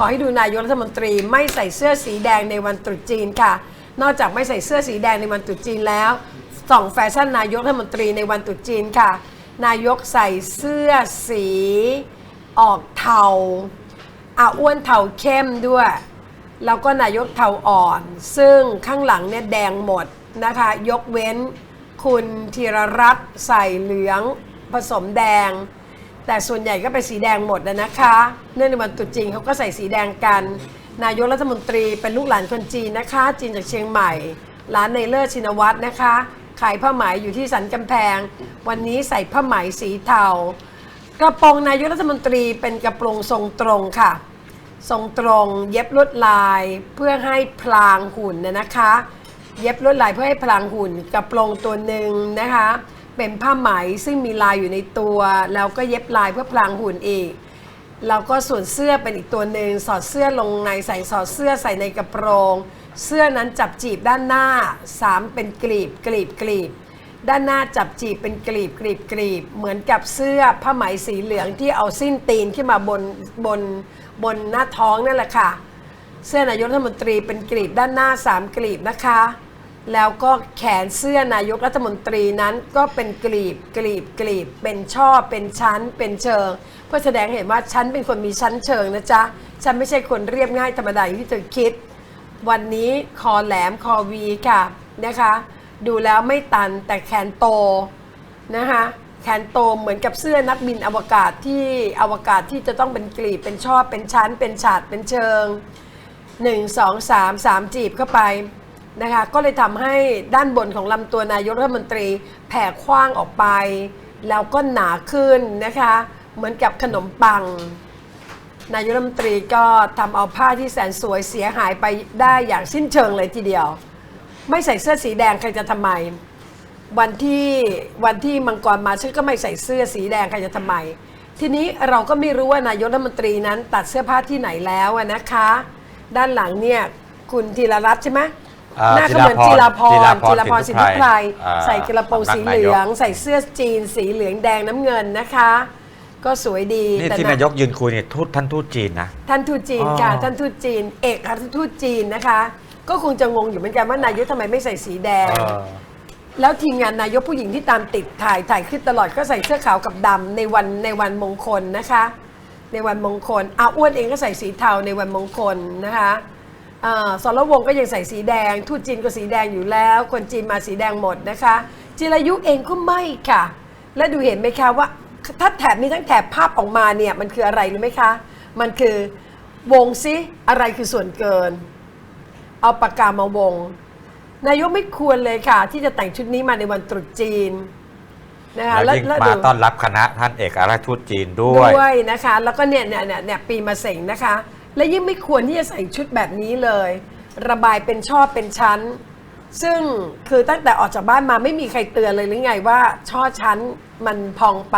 ขอให้ดูนายกรัฐมนตรีไม่ใส่เสื้อสีแดงในวันตรุษจีนค่ะ นอกจากไม่ใส่เสื้อสีแดงในวันตรุษจีนแล้วส่องแฟชั่นนายกรัฐมนตรีในวันตรุษจีนค่ะ นายกใส่เสื้อสี ออกเทาอะอ้วนเทาเข้มด้วย แล้วก็นายกเทาอ่อน ซึ่งข้างหลังเนี่ยแดงหมดนะคะ ยกเว้นคุณธีรรัตน์ใส่เหลืองผสมแดง แต่ส่วนใหญ่ก็เป็นสีแดงหมดนะนะคะ เนื่องในวันตรุษจีนเขาก็ใส่สีแดงกัน นายกรัฐมนตรีเป็นลูกหลานคนจีนนะคะ จีนจากเชียงใหม่ ร้านในเลิศชินวัตรนะคะ ขายผ้าไหมอยู่ที่สันกำแพง วันนี้ใส่ผ้าไหมสีเทา กระโปรงนายกรัฐมนตรีเป็นกระโปรงทรงตรงค่ะ ทรงตรงเย็บลวดลายเพื่อให้พลางหุ่นนะนะคะ เย็บลวดลายเพื่อให้พลางหุ่น กระโปรงตัวหนึ่งนะคะ เป็นผ้าไหมซึ่งมีลายอยู่ในตัว แล้วก็เย็บลายเพื่อพลางหุ่นอีกแล้วก็ส่วนเสื้อเป็นอีกตัวหนึ่งสอดเสื้อลงในใส่สอดเสื้อใส่ในกระโปรง เสื้อนั้นจับจีบด้านหน้าสามเป็นกลีบกลีบกลีบด้านหน้าจับจีบเป็นกลีบกลีบกลีบเหมือนกับเสื้อผ้าไหมสีเหลืองที่เอาสิ้นตีนขึ้นมาบนบนบนหน้าท้องนั่นแหละค่ะ เสื้อนายกรัฐมนตรีเป็นกลีบด้านหน้าสามกลีบนะคะ แล้วก็แขนเสื้อนายกรัฐมนตรีนั้นก็เป็นกลีบกลีบกลีบ เป็นช่อเป็นชั้น เป็นเชิง เพื่อแสดงเห็นว่าฉันเป็นคนมีชั้นเชิงนะจ๊ะ ฉันไม่ใช่คนเรียบง่ายธรรมดาอย่างที่เธอคิด วันนี้คอแหลมคอวีค่ะนะคะ ดูแล้วไม่ตันแต่แขนโตนะคะแขนโตเหมือนกับเสื้อนักบินอวกาศที่อวกาศที่จะต้องเป็นกลีบเป็นช่อเป็นชั้น เป็นฉาดเป็นเชิง 1 2 3 3 จีบเข้าไป นะคะก็เลยทำให้ด้านบนของลำตัวนายกรัฐมนตรีแผ่กว้างออกไป แล้วก็หนาขึ้นนะคะ เหมือนกับขนมปัง นายกรัฐมนตรีก็ทำเอาผ้าที่แสนสวยเสียหายไปได้อย่างสิ้นเชิงเลยทีเดียว ไม่ใส่เสื้อสีแดงใครจะทำไม วันที่วันที่มังกรมาฉันก็ไม่ใส่เสื้อสีแดงใครจะทำไม ทีนี้เราก็ไม่รู้ว่านายกรัฐมนตรีนั้นตัดเสื้อผ้าที่ไหนแล้วนะคะ ด้านหลังเนี่ยคุณธีรรัตน์ใช่ไหม อ่าหน้าก็เหมือนจิจิราราพพรรจิจิราราพพรรสิสิททธิธิไพไพรรอ่าใส่กระโปรงสำนักสีเหลืองนายก ใส่เสื้อจีน สีเหลืองแดงน้ำเงินนะคะ ก็สวยดีนี่แต่ที่นายกยืนคุยเนี่ยทูตท่านทูตจีนนะ ท่านทูตจีนอ๋อค่ะท่านทูตจีน เอกอัครทูตจีนนะคะ ก็คงจะงงอยู่เหมือนกันว่านายกทำไมไม่ใส่สีแดง เออ แล้วทีมงานนายกผู้หญิงที่ตามติดถ่ายถ่ายคลิปตลอดก็ใส่เสื้อขาวกับดำในวันในวันมงคลนะคะ ในวันมงคลอาอ้วนเองก็ใส่สีเทาในวันมงคลนะคะ อ่าสรวงศ์ก็ยังใส่สีแดง ทูตจีนก็สีแดงอยู่แล้ว คนจีนมาสีแดงหมดนะคะ จิรายุเองก็ไม่ค่ะ และดูเห็นไหมคะว่าถ้าแถบนี้ทั้งแถบภาพออกมาเนี่ยมันคืออะไรรู้ไหมคะ มันคือวงซิอะไรคือส่วนเกิน เอาปากกามาวง นายกไม่ควรเลยค่ะ ที่จะแต่งชุดนี้มาในวันตรุษจีนนะคะแล้วยิ่งมาดูต้อนรับคณะท่านเอกอัครราชทูตจีนด้วยด้วยนะคะ แล้วก็เนี่ยเนี่ยเนี่ยเนี่ยปีมาเสงนะคะ และยิ่งไม่ควรที่จะใส่ชุดแบบนี้เลย ระบายเป็นช่อเป็นชั้น ซึ่งคือตั้งแต่ออกจากบ้านมาไม่มีใครเตือนเลยหรือไงว่าช่อชั้นมันพองไป